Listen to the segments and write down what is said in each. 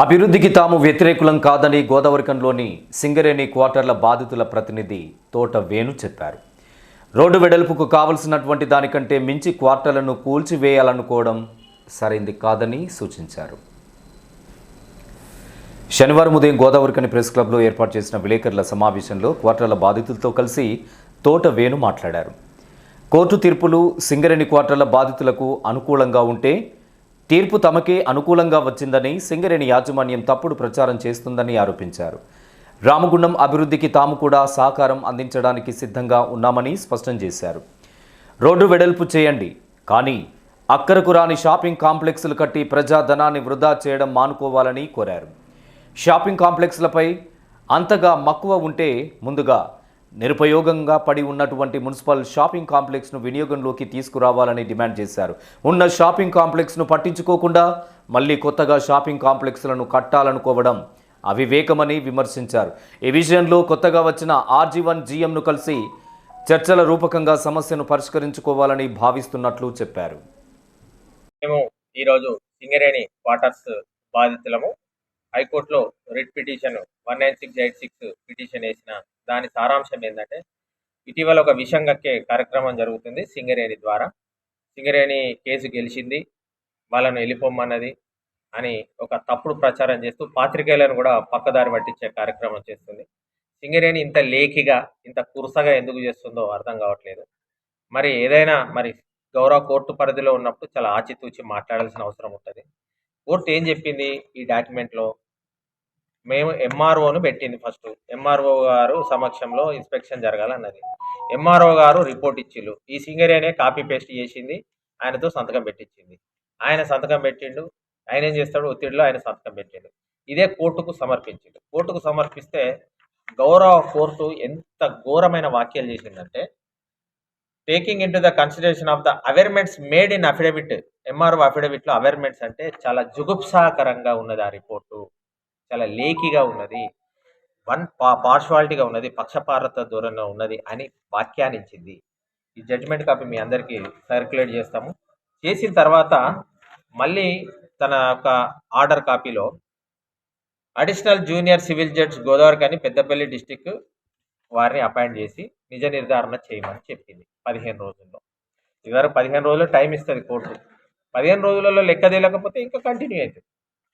అభివృద్ధికి తాము వ్యతిరేకులం కాదని గోదావరికంలోని సింగరేణి క్వార్టర్ల బాధితుల ప్రతినిధి తోట వేణు చెప్పారు. రోడ్డు వెడల్పుకు కావలసినటువంటి దానికంటే మించి క్వార్టర్లను కూల్చివేయాలనుకోవడం సరైంది కాదని సూచించారు. శనివారం ఉదయం గోదావరికని ప్రెస్ క్లబ్లో ఏర్పాటు చేసిన విలేకరుల సమావేశంలో క్వార్టర్ల బాధితులతో కలిసి తోట వేణు మాట్లాడారు. కోర్టు తీర్పులు సింగరేణి క్వార్టర్ల బాధితులకు అనుకూలంగా ఉంటే తీర్పు తమకే అనుకూలంగా వచ్చిందని సింగరేణి యాజమాన్యం తప్పుడు ప్రచారం చేస్తుందని ఆరోపించారు. రామగుండం అభివృద్ధికి తాము కూడా సహకారం అందించడానికి సిద్ధంగా ఉన్నామని స్పష్టం చేశారు. రోడ్డు వెడల్పు చేయండి కానీ అక్కరకు రాని షాపింగ్ కాంప్లెక్స్లు కట్టి ప్రజాధనాన్ని వృధా చేయడం మానుకోవాలని కోరారు. షాపింగ్ కాంప్లెక్స్లపై అంతగా మక్కువ ఉంటే ముందుగా నిరుపయోగంగా పడి ఉన్నటువంటి మున్సిపల్ షాపింగ్ కాంప్లెక్స్ను వినియోగంలోకి తీసుకురావాలని డిమాండ్ చేశారు. ఉన్న షాపింగ్ కాంప్లెక్స్ను పట్టించుకోకుండా మళ్ళీ కొత్తగా షాపింగ్ కాంప్లెక్స్లను కట్టాలనుకోవడం అవివేకమని విమర్శించారు. ఈ విషయంలో కొత్తగా వచ్చిన ఆర్జీ వన్ జీఎంను కలిసి చర్చల రూపకంగా సమస్యను పరిష్కరించుకోవాలని భావిస్తున్నట్లు చెప్పారు. మేము ఈరోజు సింగరేణి వాటర్స్ బాధితులము. హైకోర్టులో writ petition one nine six eight six petition వేసిన దాని సారాంశం ఏంటంటే ఇటీవల ఒక విషం కక్కే కార్యక్రమం జరుగుతుంది సింగరేణి ద్వారా. సింగరేణి కేసు గెలిచింది వాళ్ళను వెళ్ళిపోమన్నది అని ఒక తప్పుడు ప్రచారం చేస్తూ పాత్రికేయులను కూడా పక్కదారి పట్టించే కార్యక్రమం చేస్తుంది. సింగరేణి ఇంత లేఖిగా ఇంత కురుసగా ఎందుకు చేస్తుందో అర్థం కావట్లేదు. మరి ఏదైనా మరి గౌరవ కోర్టు పరిధిలో ఉన్నప్పుడు చాలా ఆచితూచి మాట్లాడాల్సిన అవసరం ఉంటుంది. కోర్టు ఏం చెప్పింది ఈ డాక్యుమెంట్లో? మేము ఎంఆర్ఓను పెట్టింది ఫస్ట్ ఎంఆర్ఓ గారు సమక్షంలో ఇన్స్పెక్షన్ జరగాలన్నది. ఎంఆర్ఓ గారు రిపోర్ట్ ఇచ్చిళ్ళు. ఈ సింగరేనే కాపీ పేస్ట్ చేసింది. ఆయనతో సంతకం పెట్టించింది ఆయన సంతకం పెట్టిండు. ఆయన ఏం చేస్తాడు? ఒత్తిడిలో ఆయన సంతకం పెట్టిండు. ఇదే కోర్టుకు సమర్పించిండు. కోర్టుకు సమర్పిస్తే గౌరవ కోర్టు ఎంత ఘోరమైన వ్యాఖ్యలు చేసిందంటే taking into the consideration of the averments made in affidavit MRO అఫిడవిట్లో averments అంటే చాలా జుగుప్సాకరంగా ఉన్నది ఆ రిపోర్టు చాలా లేకిగా ఉన్నది. వన్ పా పార్షువాలిటీగా ఉన్నది పక్షపారత దూరంగా ఉన్నది అని వ్యాఖ్యానించింది. ఈ జడ్జిమెంట్ కాపీ మీ అందరికీ సర్క్యులేట్ చేస్తాము. చేసిన తర్వాత మళ్ళీ తన యొక్క order కాపీలో additional junior civil judge Godavari అని పెద్దపల్లి డిస్టిక్ వారిని అపాయింట్ చేసి నిజ నిర్ధారణ చేయమని చెప్పింది పదిహేను రోజుల్లో. ఇదివరకు పదిహేను రోజులు టైం ఇస్తుంది కోర్టు. పదిహేను రోజులలో లెక్క తేలకపోతే ఇంకా కంటిన్యూ అవుతుంది.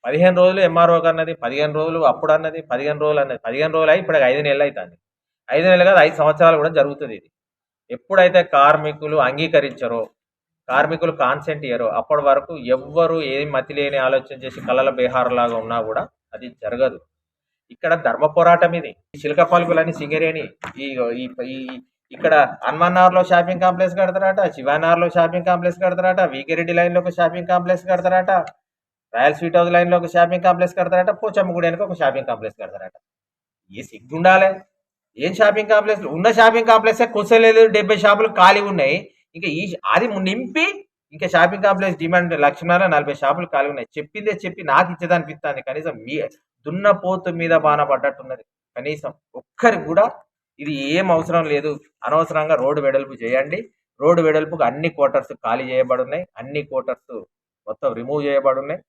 పదిహేను రోజులు ఎంఆర్ఓకి అన్నది పదిహేను రోజులు అప్పుడు అన్నది పదిహేను రోజులు అన్నది. పదిహేను రోజులు అయి ఇప్పుడు ఐదు నెలలు అవుతుంది ఐదు నెలలు కాదు ఐదు సంవత్సరాలు కూడా జరుగుతుంది ఇది. ఎప్పుడైతే కార్మికులు అంగీకరించరో కార్మికులు కాన్సెంట్ ఇయ్యరో అప్పటి వరకు ఎవ్వరు ఏం మతి లేని ఆలోచన చేసి కళల బేహారలాగా ఉన్నా కూడా అది జరగదు. ఇక్కడ ధర్మ పోరాటం ఇది. చిలక పలుకులని సింగరేణి ఈ ఇక్కడ హనుమన్నార్లో షాపింగ్ కాంప్లెక్స్ కడతారట శివానార్లో షాపింగ్ కాంప్లెక్స్ కడతారట వీకిరెడ్డి లైన్లో ఒక షాపింగ్ కాంప్లెక్స్ కడతారట. రాయల్ స్వీట్ హౌస్ లైన్లో ఒక షాపింగ్ కాంప్లెక్స్ కడతారట పోచమ్మగుడి వెనక ఒక షాపింగ్ కాంప్లెక్స్ కడతారట. ఏ సిగ్గుండాలి. ఏం షాపింగ్ కాంప్లెక్స్? ఉన్న షాపింగ్ కాంప్లెక్స్ కుసలేదు డెబ్బై షాపులు ఖాళీ ఉన్నాయి. ఇంకా ఈ అది నింపి ఇంకా షాపింగ్ కాంప్లెక్స్ డిమాండ్ లక్షన్నర నలభై షాపులు ఖాళీ ఉన్నాయి. చెప్పిందే చెప్పి నాకు ఇచ్చేదనిపిస్తుంది కనీసం మీ దున్నపోతు మీద బాణ పడ్డట్టున్నది. కనీసం ఒక్కరికి కూడా ఇది ఏం అవసరం లేదు. అనవసరంగా రోడ్డు వెడల్పు చేయండి. రోడ్డు వెడల్పుకు అన్ని క్వార్టర్స్ ఖాళీ చేయబడి ఉన్నాయి అన్ని క్వార్టర్స్ మొత్తం రిమూవ్ చేయబడున్నాయి.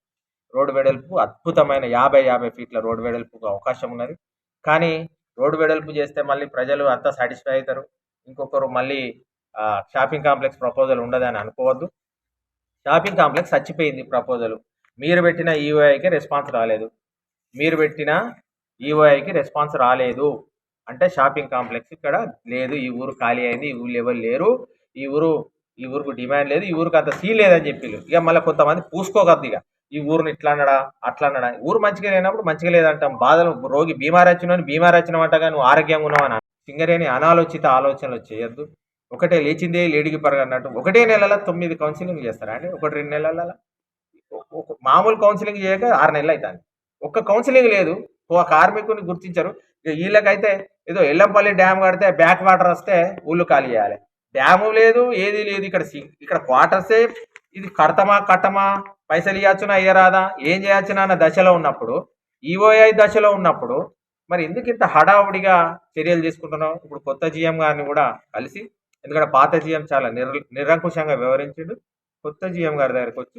రోడ్డు వెడల్పు అద్భుతమైన యాభై యాభై ఫీట్ల రోడ్డు వెడల్పుకు అవకాశం ఉన్నది. కానీ రోడ్డు వెడల్పు చేస్తే మళ్ళీ ప్రజలు అంతా సాటిస్ఫై అవుతారు. ఇంకొకరు మళ్ళీ షాపింగ్ కాంప్లెక్స్ ప్రపోజల్ ఉండదని అనుకోవద్దు. షాపింగ్ కాంప్లెక్స్ చచ్చిపోయింది ప్రపోజల్ మీరు పెట్టిన ఈఓఐకి రెస్పాన్స్ రాలేదు. మీరు పెట్టిన ఈఓఐకి రెస్పాన్స్ రాలేదు. అంటే షాపింగ్ కాంప్లెక్స్ ఇక్కడ లేదు. ఈ ఊరు ఖాళీ అయింది. ఈ ఊరు ఎవరు లేరు. ఈ ఊరు ఈ ఊరుకు డిమాండ్ లేదు. ఈ ఊరికి అంత సీన్ లేదని చెప్పి ఇక మళ్ళీ కొంతమంది పూసుకోగద్దు ఇక. ఈ ఊరిని ఇట్లా అన్నడా? అట్లా అన్నడా? ఊరు మంచిగా లేనప్పుడు మంచిగా లేదంటాం. బాధలు రోగి బీమార్ వచ్చిన బీమార్ వచ్చినవంటగా నువ్వు ఆరోగ్యంగా ఉన్నావని సింగరేని అనాలోచిత ఆలోచనలు చేయొద్దు. ఒకటే లేచిందే లేడికి పరగ అన్నట్టు. ఒకటే నెలల తొమ్మిది కౌన్సిలింగ్ చేస్తారా అండి? ఒకటి రెండు నెలల ఒక- మామూలు కౌన్సిలింగ్ చేయక ఆరు నెలలు అవుతుంది ఒక్క కౌన్సిలింగ్ లేదు. ఒక కార్మికుని గుర్తించరు. ఇక వీళ్ళకైతే ఏదో ఎల్లంపల్లి డ్యామ్ కడితే బ్యాక్ వాటర్ వస్తే ఊళ్ళు ఖాళీ చేయాలి. డ్యాము లేదు ఏది లేదు. ఇక్కడ ఇక్కడ క్వార్టర్సే ఇది కడతమా కట్టమా పైసలు ఇవ్వచ్చునా ఇయ్యరాదా? ఏం చేయొచ్చునా అన్న దశలో ఉన్నప్పుడు ఈఓఐ దశలో ఉన్నప్పుడు మరి ఎందుకు ఇంత హడావుడిగా చర్యలు తీసుకుంటున్నాం ఇప్పుడు కొత్త జీఎం గారిని కూడా కలిసి ఎందుకంటే పాత జీఎం చాలా నిర్ నిరంకుశంగా వివరించిండు కొత్త జీఎం గారి దగ్గరికి వచ్చి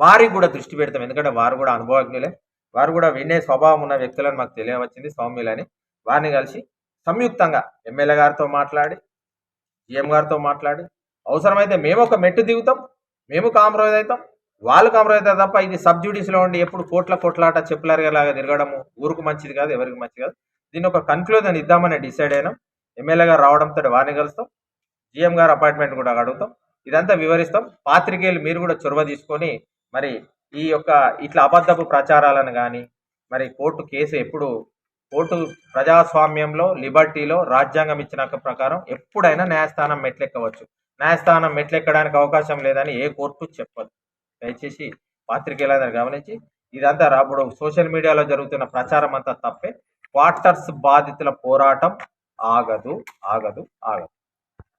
వారికి కూడా దృష్టి పెడతాం. ఎందుకంటే వారు కూడా అనుభవజ్ఞులే. వారు కూడా వినే స్వభావం ఉన్న వ్యక్తులను మాకు తెలియవచ్చింది సౌమ్యులని వారిని కలిసి సంయుక్తంగా ఎమ్మెల్యే గారితో మాట్లాడి జిఎం గారితో మాట్లాడి అవసరమైతే మేము ఒక మెట్టు దిగుతాం. మేము కాంప్రమైజ్ అవుతాం. వాళ్ళు కాంప్రమైజ్ అవుతారు తప్ప ఇది సబ్ ఉండి ఎప్పుడు కోట్ల కోట్లాట చెప్పులరిగేలాగా తిరగడము ఊరుకు మంచిది కాదు ఎవరికి మంచిది కాదు. దీన్ని ఒక కన్క్లూజన్ ఇద్దామని డిసైడ్ అయినాం. ఎమ్మెల్యే గారు రావడంతో వారిని కలుస్తాం. జీఎం గారు అపాయింట్మెంట్ కూడా అడుగుతాం. ఇదంతా వివరిస్తాం. పాత్రికేయులు మీరు కూడా చొరవ తీసుకొని మరి ఈ యొక్క ఇట్లా అబద్ధపు ప్రచారాలను కానీ మరి కోర్టు కేసు ఎప్పుడు కోర్టు ప్రజాస్వామ్యంలో లిబర్టీలో రాజ్యాంగం ఇచ్చిన ప్రకారం ఎప్పుడైనా న్యాయస్థానం మెట్లెక్కవచ్చు. న్యాయస్థానం మెట్లెక్కడానికి అవకాశం లేదని ఏ కోర్టు చెప్పదు. దయచేసి పాత్రికేయులందరూ గమనించి ఇదంతా రాబోడు సోషల్ మీడియాలో జరుగుతున్న ప్రచారం అంతా తప్పే. క్వార్టర్స్ బాధితుల పోరాటం ఆగదు ఆగదు ఆగదు.